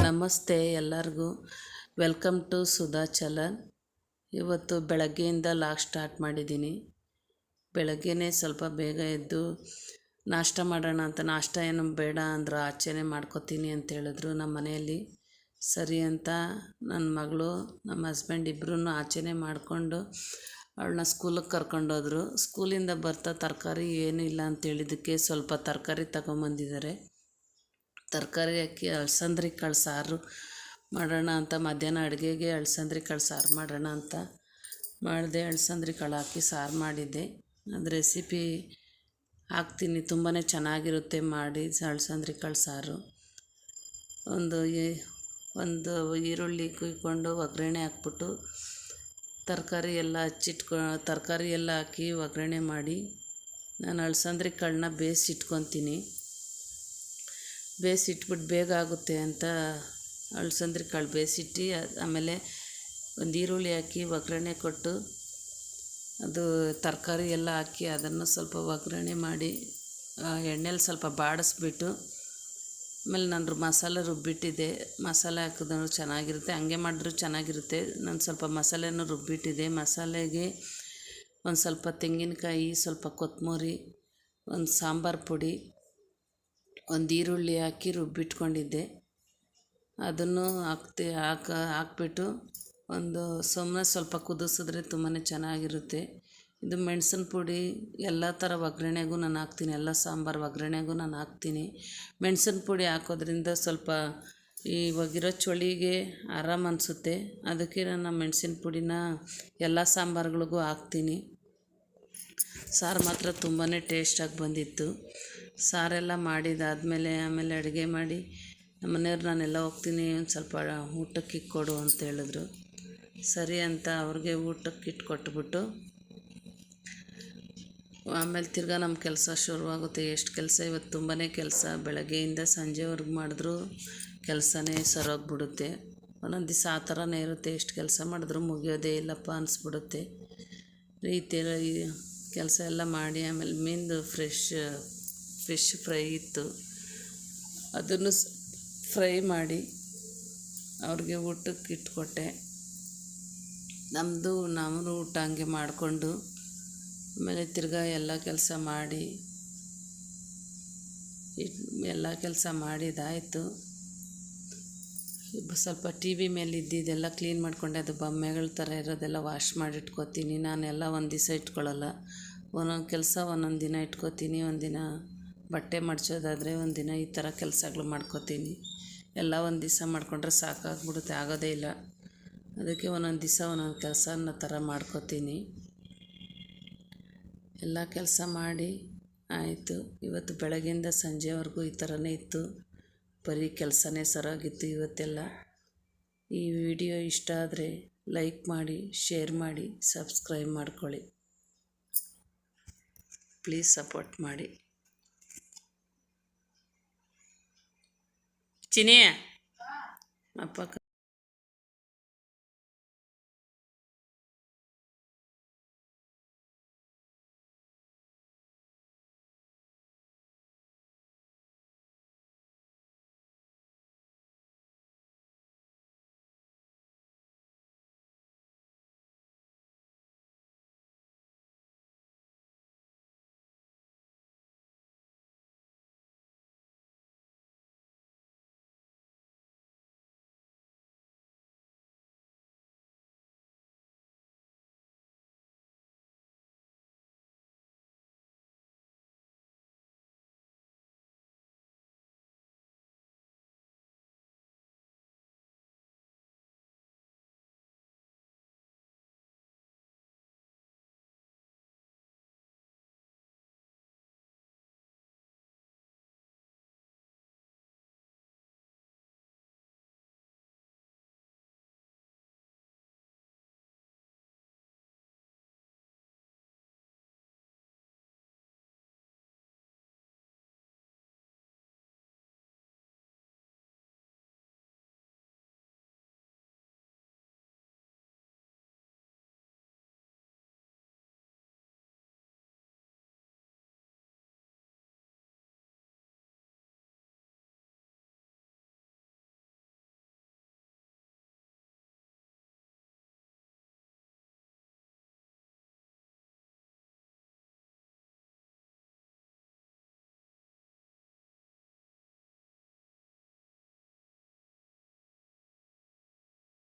ನಮಸ್ತೆ ಎಲ್ಲರಿಗೂ. Welcome to Sudha challan ಇವತ್ತು ಬೆಳಗ್ಗೆಯಿಂದ ಲಾಗ್ ಸ್ಟಾರ್ಟ್ ಮಾಡಿದ್ದೀನಿ. ಬೆಳಗ್ಗೆನೇ ಸ್ವಲ್ಪ ಬೇಗ ಎದ್ದು ನಾಷ್ಟ ಮಾಡೋಣ ಅಂತ. ನಾಷ್ಟ ಏನು ಬೇಡ ಅಂದ್ರೆ ಆಚೆನೇ ಮಾಡ್ಕೋತೀನಿ ಅಂತ ಹೇಳಿದ್ರು ನಮ್ಮ ಮನೆಯಲ್ಲಿ ಸರಿ ಅಂತ ನನ್ನ ಮಗಳು, ನಮ್ಮ ಹಸ್ಬೆಂಡ್ ಇಬ್ಬರೂ ಆಚೆನೇ ಮಾಡಿಕೊಂಡು ಅವಳನ್ನ ಸ್ಕೂಲಿಗೆ ಕರ್ಕೊಂಡೋದ್ರು. ಸ್ಕೂಲಿಂದ ಬರ್ತಾ ತರಕಾರಿ ಏನೂ ಇಲ್ಲ ಅಂತೇಳಿದ್ದಕ್ಕೆ ಸ್ವಲ್ಪ ತರಕಾರಿ ತಗೊಂಬಂದಿದ್ದಾರೆ. ತರಕಾರಿ ಹಾಕಿ ಅಳ್ಸಂದ್ರಿ ಕಾಳು ಸಾರು ಮಾಡೋಣ ಅಂತ ಮಧ್ಯಾಹ್ನ ಅಡುಗೆಗೆ ಅಳ್ಸಂದ್ರಿ ಕಾಳು ಸಾರು ಮಾಡೋಣ ಅಂತ ಮಾಡಿದೆ, ಅಳ್ಸಂದ್ರಿ ಕಾಳು ಹಾಕಿ ಸಾರು ಮಾಡಿದ್ದೆ. ಅದು ರೆಸಿಪಿ ಹಾಕ್ತೀನಿ ತುಂಬಾ ಚೆನ್ನಾಗಿರುತ್ತೆ, ಮಾಡಿ ಅಳ್ಸಂದ್ರಿ ಕಾಳು ಸಾರು. ಒಂದು ಒಂದು ಈರುಳ್ಳಿ ಕುಯ್ಕೊಂಡು ಒಗ್ಗರಣೆ ಹಾಕ್ಬಿಟ್ಟು ತರಕಾರಿ ಎಲ್ಲ ಹಚ್ಚಿಟ್ಕೊ, ತರಕಾರಿ ಎಲ್ಲ ಹಾಕಿ ಒಗ್ಗರಣೆ ಮಾಡಿ ನಾನು ಅಲಸಂದ್ರಿ ಕಾಳನ್ನ ಬೇಯಿಸಿಟ್ಕೊತೀನಿ. ಬೇಯಿಸಿಟ್ಬಿಟ್ಟು ಬೇಗ ಆಗುತ್ತೆ ಅಂತ ಅಲಸಂದ್ರಿ ಕಾಳು ಬೇಯಿಸಿಟ್ಟು ಆಮೇಲೆ ಒಂದು ಈರುಳ್ಳಿ ಹಾಕಿ ಒಗ್ಗರಣೆ ಕೊಟ್ಟು ಅದು ತರಕಾರಿ ಎಲ್ಲ ಹಾಕಿ ಅದನ್ನು ಸ್ವಲ್ಪ ಒಗ್ಗರಣೆ ಮಾಡಿ ಎಣ್ಣೆಲಿ ಸ್ವಲ್ಪ ಬಾಡಿಸ್ಬಿಟ್ಟು ಆಮೇಲೆ ನಾನು ಮಸಾಲೆ ರುಬ್ಬಿಟ್ಟಿದ್ದೆ. ಮಸಾಲೆ ಹಾಕಿದ್ರು ಚೆನ್ನಾಗಿರುತ್ತೆ. ಹಂಗೆ ಮಾಡಿದ್ರೂ ಚೆನ್ನಾಗಿರುತ್ತೆ. ನಾನು ಸ್ವಲ್ಪ ಮಸಾಲೆನೂ ರುಬ್ಬಿಟ್ಟಿದ್ದೆ. ಮಸಾಲೆಗೆ ಒಂದು ಸ್ವಲ್ಪ ತೆಂಗಿನಕಾಯಿ, ಸ್ವಲ್ಪ ಕೊತ್ತಂಬರಿ, ಒಂದು ಸಾಂಬಾರು ಪುಡಿ, ಒಂದು ಈರುಳ್ಳಿ ಹಾಕಿ ರುಬ್ಬಿಟ್ಕೊಂಡಿದ್ದೆ. ಅದನ್ನು ಹಾಕ್ತಿ, ಹಾಕ, ಹಾಕ್ಬಿಟ್ಟು ಒಂದು ಸುಮ್ಮನೆ ಸ್ವಲ್ಪ ಕುದಿಸಿದ್ರೆ ತುಂಬಾ ಚೆನ್ನಾಗಿರುತ್ತೆ. ಇದು ಮೆಣಸಿನ ಪುಡಿ, ಎಲ್ಲ ಥರ ಒಗ್ಗರಣೆಗೂ ನಾನು ಹಾಕ್ತೀನಿ. ಎಲ್ಲ ಸಾಂಬಾರು ಒಗ್ಗರಣೆಗೂ ನಾನು ಹಾಕ್ತೀನಿ. ಮೆಣಸಿನ ಪುಡಿ ಹಾಕೋದ್ರಿಂದ ಸ್ವಲ್ಪ ಇವಾಗಿರೋ ಚಳಿಗೆ ಆರಾಮ ಅನಿಸುತ್ತೆ. ಅದಕ್ಕೆ ನಾನು ಮೆಣಸಿನ ಪುಡಿನ ಎಲ್ಲ ಸಾಂಬಾರುಗಳಿಗೂ ಹಾಕ್ತೀನಿ. ಸಾರು ಮಾತ್ರ ತುಂಬಾ ಟೇಸ್ಟಾಗಿ ಬಂದಿತ್ತು. ಸಾರೆಲ್ಲ ಮಾಡಿದಾದಮೇಲೆ ಆಮೇಲೆ ಅಡುಗೆ ಮಾಡಿ ನಮ್ಮ ಮನೆಯವ್ರು ನಾನೆಲ್ಲ ಹೋಗ್ತೀನಿ, ಒಂದು ಸ್ವಲ್ಪ ಊಟಕ್ಕೆ ಇಕ್ಕೊಡು ಅಂತ ಹೇಳಿದ್ರು. ಸರಿ ಅಂತ ಅವ್ರಿಗೆ ಊಟಕ್ಕೆ ಇಟ್ಕೊಟ್ಬಿಟ್ಟು ಆಮೇಲೆ ತಿರ್ಗಾ ನಮ್ಮ ಕೆಲಸ ಶುರುವಾಗುತ್ತೆ. ಎಷ್ಟು ಕೆಲಸ? ಇವತ್ತು ತುಂಬಾ ಕೆಲಸ. ಬೆಳಗ್ಗೆಯಿಂದ ಸಂಜೆವರೆಗೂ ಮಾಡಿದ್ರೂ ಕೆಲಸನೇ ಸರೋಗ್ಬಿಡುತ್ತೆ. ಒಂದೊಂದು ದಿವಸ ಆ ಥರನೇ ಇರುತ್ತೆ. ಎಷ್ಟು ಕೆಲಸ ಮಾಡಿದ್ರೂ ಮುಗಿಯೋದೇ ಇಲ್ಲಪ್ಪ ಅನಿಸ್ಬಿಡುತ್ತೆ. ರೀತಿ ಕೆಲಸ ಎಲ್ಲ ಮಾಡಿ ಆಮೇಲೆ ಮೀನ್ದು ಫ್ರೆಶ್ ಫಿಶ್ ಫ್ರೈ ಇತ್ತು. ಅದನ್ನು ಫ್ರೈ ಮಾಡಿ ಅವ್ರಿಗೆ ಊಟಕ್ಕೆ ಇಟ್ಕೊಟ್ಟೆ ನಮ್ಮದು ನಾವು ಊಟ ಹಂಗೆ ಮಾಡಿಕೊಂಡು ಆಮೇಲೆ ತಿರ್ಗಾ ಎಲ್ಲ ಕೆಲಸ ಮಾಡಿ ಎಲ್ಲ ಕೆಲಸ ಮಾಡಿದಾಯಿತು. ಸ್ವಲ್ಪ ಟಿ ವಿ ಮೇಲೆ ಇದ್ದಿದ್ದೆಲ್ಲ ಕ್ಲೀನ್ ಮಾಡಿಕೊಂಡೆ, ಅದು ಬೊಮ್ಮೆಗಳ ಥರ ಇರೋದೆಲ್ಲ ವಾಶ್ ಮಾಡಿ ಇಟ್ಕೋತೀನಿ. ನಾನೆಲ್ಲ ಒಂದು ದಿವಸ ಇಟ್ಕೊಳ್ಳಲ್ಲ ಒಂದೊಂದು ಕೆಲಸ ಒಂದೊಂದು ದಿನ ಇಟ್ಕೋತೀನಿ. ಒಂದಿನ ಬಟ್ಟೆ ಮಡ್ಚೋದಾದರೆ ಒಂದಿನ ಈ ಥರ ಕೆಲಸಗಳು ಮಾಡ್ಕೊತೀನಿ. ಎಲ್ಲ ಒಂದು ದಿವಸ ಮಾಡಿಕೊಂಡ್ರೆ ಸಾಕಾಗ್ಬಿಡುತ್ತೆ, ಆಗೋದೇ ಇಲ್ಲ. ಅದಕ್ಕೆ ಒಂದೊಂದು ದಿವಸ ಒಂದೊಂದು ಕೆಲಸ ಅನ್ನೋ ಥರ ಮಾಡ್ಕೊತೀನಿ. ಎಲ್ಲ ಕೆಲಸ ಮಾಡಿ ಆಯಿತು. ಇವತ್ತು ಬೆಳಗ್ಗೆಯಿಂದ ಸಂಜೆವರೆಗೂ ಈ ಥರನೇ ಇತ್ತು. ಬರೀ ಕೆಲಸನೇ ಸರಾಗಿತ್ತು ಇವತ್ತೆಲ್ಲ. ಈ ವಿಡಿಯೋ ಇಷ್ಟ ಆದರೆ ಲೈಕ್ ಮಾಡಿ, ಶೇರ್ ಮಾಡಿ, ಸಬ್ಸ್ಕ್ರೈಬ್ ಮಾಡ್ಕೊಳ್ಳಿ. ಪ್ಲೀಸ್ ಸಪೋರ್ಟ್ ಮಾಡಿ. ಚಿನಿಯ ಅಪ್ಪ